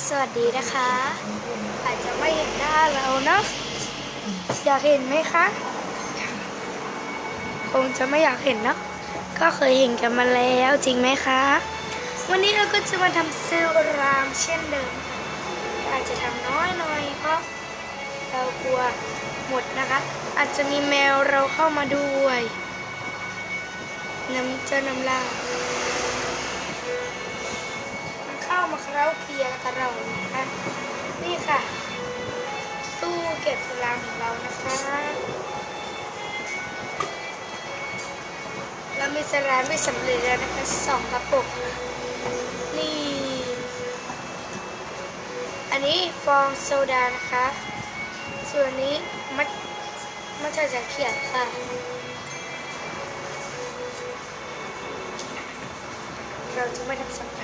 สวัสดีนะคะ อาจจะไม่เห็นหน้าเราเนาะอยากเห็นไหมคะ คงจะไม่อยากเห็นเนาะก็เคยเห็นกันมาแล้วจริงไหมคะ วันนี้เราก็จะมาทำซิลรามเช่นเดิม อาจจะทำน้อยหน่อยเพราะเรากลัวหมดนะคะ อาจจะมีแมวเราเข้ามาด้วย น้ำเจ้าน้ำลาย มันเข้ามาเคล้าเคลียร์กับเรานะคะนี่ค่ะ ตู้เก็บสลามของเรานะคะ เรามีสลามไม่สำเร็จแล้วนะคะสองกระปุกนี่อันนี้ฟองโซดานะคะ ส่วนนี้มัดมัทฉะจะเขียวค่ะเราจะไม่ทำสัมผ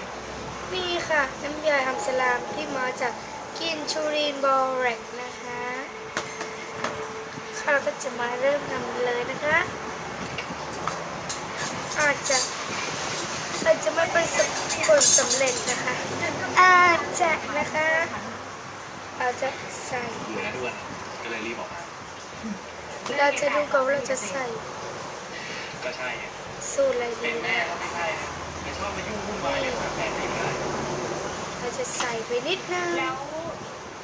นี่ค่ะ น้ำยาทำสลามที่มาจากกินชูรีนบอเร็กนะคะ ค่ะเราก็จะมาเริ่มทำเลยนะคะ อาจจะอาจจะไม่ประสบผลสำเร็จนะคะ อาจจะนะคะ เราจะใส่อยู่นะด้วนก็เลยรีบออกมา เราจะดูก่อนว่าเราจะใส่ ก็ใช่ไงสูตรอะไรดีเป็นแม่นะก็ไม่ใช่นะไม่ชอบมายุ่งวุ่นวายเลยครับแม่ไม่ได้เราจะใส่ไปนิดนึงแล้ว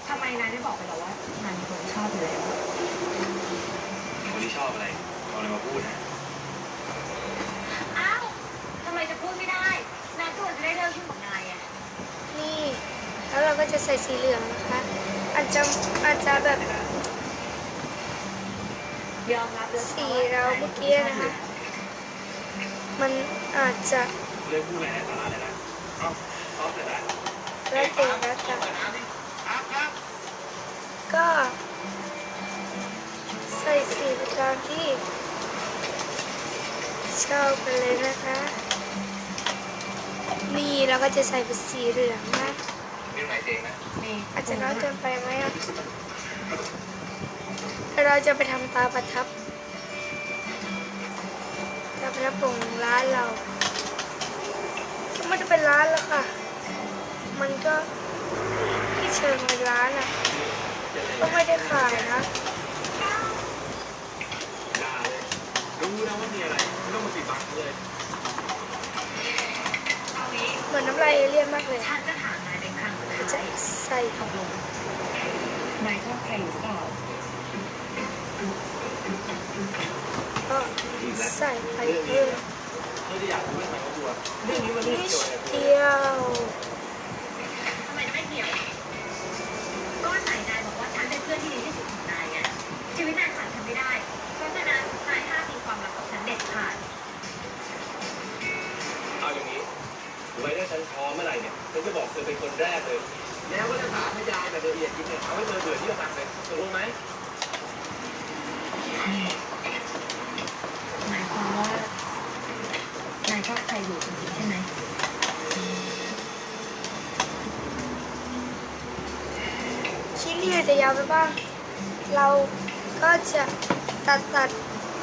ทำไมนายไม่บอกไปหรอว่านายมีคนที่ชอบอยู่แล้วคนที่ชอบอะไรเอาอะไรมาพูดนะอ้าวทำไมจะพูดไม่ได้ นายตัวจะได้เลิกยุ่งกับนายอะนี่ แล้วเราก็จะใส่สีเหลืองนะคะอาจจะอาจจะแบบยอมรับแล้วสีเราเมื่อกี้นะคะ มันอาจจะเรื่องพูดอะไรในสาระเลยนะเอาเอาเสร็จแล้วแล้วแต่แล้วแต่ครับครับก็ใส่สีไปตามที่ชอบไปเลยนะคะ นี่เราก็จะใส่เป็นสีเหลืองนะเรื่องไหนเองนะนี่อาจจะน้อยเกินไปไหมอะแต่เราจะไปทำตาประทับ ตาประทับของร้านเราก็ไม่ได้เป็นร้านแล้วค่ะ มันก็ที่เชิงเป็นร้านอะ ก็ไม่ได้ขายนะด่าเลยรู้นะว่ามีอะไรไม่ต้องมาปิดบังเลยเอางี้เหมือนน้ำลายเอเลี่ยนมากเลยฉันจะถามนายเป็นครั้งสุดจะท้ายใส่ตกลงนายชอบใครหรือเปล่าก็ ใส่ไปเพิ่มเรื่องที่อยนี้มันไม่นิดเดียวทำไมไม่เกี่ยวก็ไหนนายบอกว่าฉันเป็นเพื่อนที่ดีที่สุดของนายไงชีวิตนายขาดฉันไม่ได้ เพราะฉะนั้นนายห้ามมีความลับกับฉันเด็ดขาดเอาอย่างนี้ไว้ถ้าฉันพร้อเมื่อไหร่เนี่ยฉันจะบอกเธอเป็นคนแรกเลยแล้วก็จะถาพยานแบบละเอียดยิบเนี่ยเอาให้เธอเบื่อที่จะฟังเลยตกลงไหม หมายความว่านายชอบใครอยู่จริงๆใช่ไหม ชิ้นที่อา จจะยาวไปบ้าง เราก็จะตัดตัด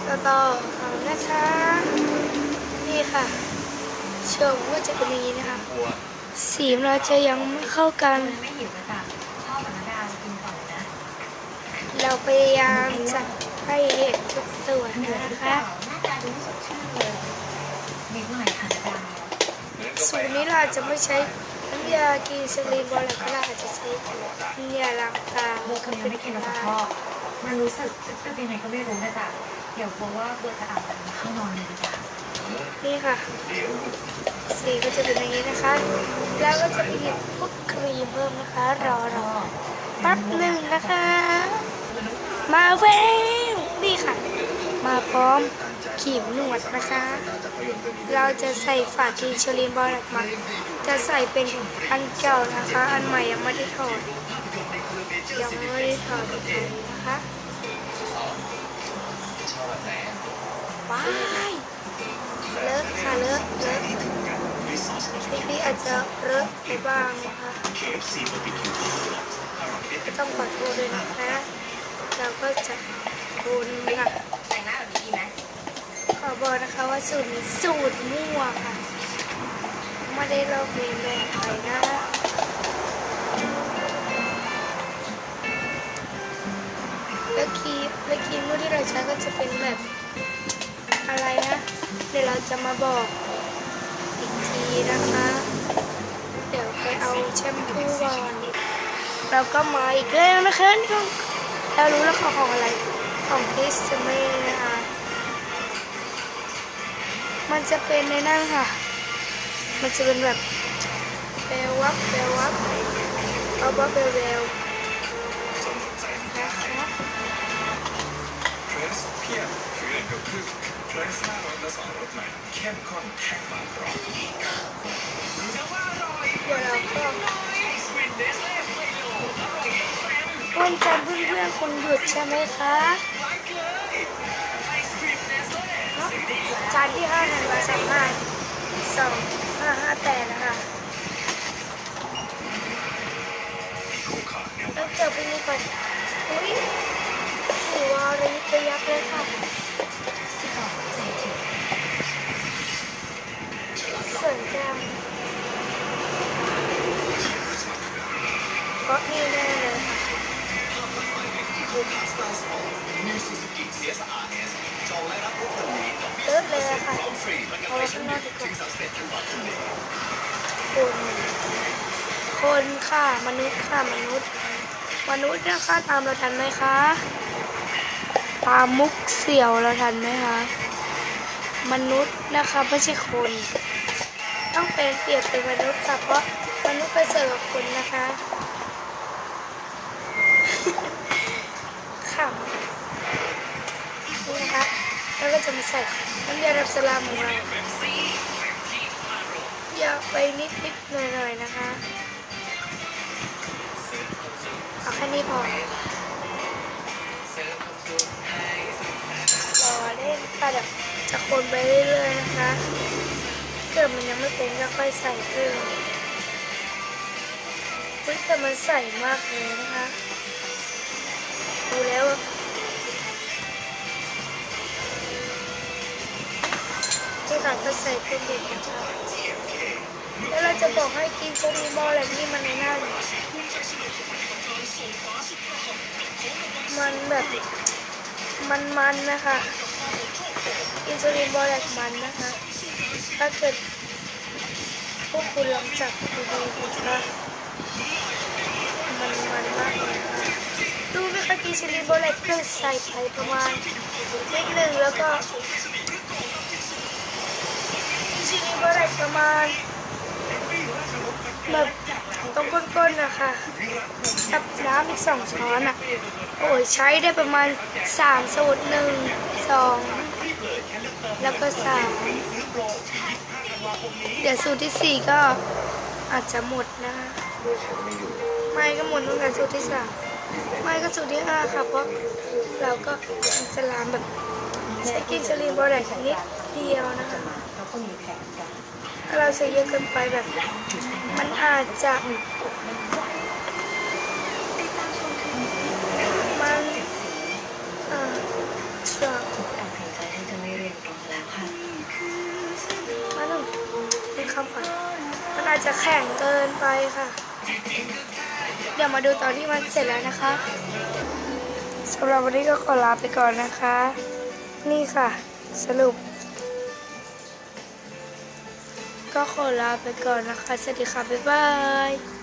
ต่อต่อเอานะคะ นี่ค่ะ เชิงว่าจะเป็นอย่างนี้นะคะกลัวสีมันเราจะยังไม่เข้ากันมันไม่หิวนะจ๊ะชอบกับนาดากินก่อนนะเราพยายามจะให้เห็นทุกส่วนเหนื่อยหนะรือเปคะล่าหน้าตาดูไม่สดชื่นเลยนิดหน่อยค่ะนาดาสูตรนี้เราอาจจะไม่ใช้น้ำ ยากีซาลีบอลแล้วก็เราอาจจะใช้น้ำยาล้างตาโบคนนี้ไม่กินเราจะชอมันรู้สึกจะเป็นยังไงก็ไม่รู้นะจ๊ะเดี๋ยวกลัวว่าเบอร์จะอาบน้ำเข้านอนเลยดีกว่านี่ค่ะ สีก็จะเป็นอย่างนี้นะคะ แล้วก็จะไปหยิบพวกครีมเพิ่มนะคะ รอรอแป๊บหนึ่งนะคะ มาเว้วนี่ค่ะ มาพร้อมขีมหนวดนะคะ เราจะใส่ฝากีนชลินบอลออกมา จะใส่เป็นอันเก่านะคะ อันใหม่ยังไม่ได้ถอดยังไม่ได้ถอดเลยนะคะบแบบไหนว้ายเลอะค่ะเลอะเลอะพี่ๆอาจจะเลอะไปบ้างนะคะต้องขอโทษด้วยนะคะเราก็จะบุญค่ะแต่งหน้าแบบนี้ดีไหมขอบอกนะคะว่าสูตรนี้สูตรมั่วค่ะ ไม่ได้เลิกเรีแนเไยนะแล้วคีย์แล้วคีย์รูปที่เราใช้ก็จะเป็นแบบอะไรนะ เดี๋ยวเราจะมาบอกอีกทีนะคะ เดี๋ยวไปเอาแชมพูก่อนเราก็มาอีกแล้วนะคะนี่ก็เรารู้แล้วของอะไรของพิสเม่นะคะ มันจะเป็นในนั่นค่ะ มันจะเป็นแบบเบลวับเบลวับเอาวับเบลเบลนะคะเทรสเพียบคือเรื่องเดียวคือเทรสหน้ารถและสองรถใหม่เข้มข้นแข็งมันกรอบเดี๋ยวเราก็วันจันทร์เพื่อนๆคงหยุดใช่ไหมคะจานที่ห้าธันวาสองห้าสอง ห้าห้าแปดนะคะคู่ขาแล้วเจอพรุ่งนี้ก่อนอุ้ยสีวารีไปยักษ์เลยค่ะสวยจังเพราะนี่แน่เลยค่ะ คู่ขาสตาร์สปอร์ตนิวซูซูกิเซียสอาร์ดเร์ดเลยอะค่ะพร้อมฟรีประกันเอาภัไว้ยชั้ข้างนอกดีกว่าคนคนคนค่ะมนุษย์ค่ะมนุษย์ มนุษย์นะคะตามเราทันไหมคะ ตามมุกเสี่ยวเราทันไหมคะ มนุษย์นะคะไม่ใช่คน ต้องเป็นเปรียบเป็นมนุษย์ค่ะเพราะมนุษย์ไปเจอกับคนี่นะคะ แล้วก็จะมาใส่น้ำยาดับสลามของเราอย่าไปนิดนิดหน่อยหน่อยนะคะเอาแค่นี้พอรอเล่นค่ะเดี๋ยวจะคนไปเรื่อยๆนะคะเกิดมันยังไม่เป็นก็ค่อยใส่เพิ่มแต่มันใส่มากเลยนะคะดูแล้ว อะที่หลังก็ใส่เป็นเด็กนะคะแล้วเราจะบอกให้กินโชนีบอลอะไรนี่มันในนั่นมันแบบมันมันๆนะคะอินซูลินบอลแลกมันนะคะ ถ้าเกิดพวกคุณลองจับดูดีๆนะคะมันมันมากเลยนะคะดูไหมคกินซูลินบอลแลกเพื่อใส่ไปประมาณนิดหนึ่งแล้วก็กินซูลินบอลแลก ประมาณแบบตรงก้นๆนะคะกับน้ำอีกสองช้อนอะ โอ้ยใช้ได้ประมาณสามสูตรหนึ่งสองแล้วก็สามเดี๋ยวสูตรที่สี่ก็อาจจะหมดนะคะไม่ก็หมดตั้งแต่สูตรที่สามไม่ก็สูตรที่ห้าค่ะเพราะเราก็อิสลามแบบใช้กินสลีนบอแดกนิดเดียวนะคะถ้า เราใช้เยอะเกินไปแบบ มันอาจจะ มันอาจจะตัดสินใจที่จะไม่เรียนต่อแล้วค่ะมาหนึ่งมีคำก่อนมันอาจจะแข็งเกินไปค่ะ เดี๋ยวมาดูตอนที่มันเสร็จแล้วนะคะสำหรับวันนี้ก็ขอลาไปก่อนนะคะ นี่ค่ะ สรุป ก็ขอลาไปก่อนนะคะ สวัสดีค่ะ บ๊ายบาย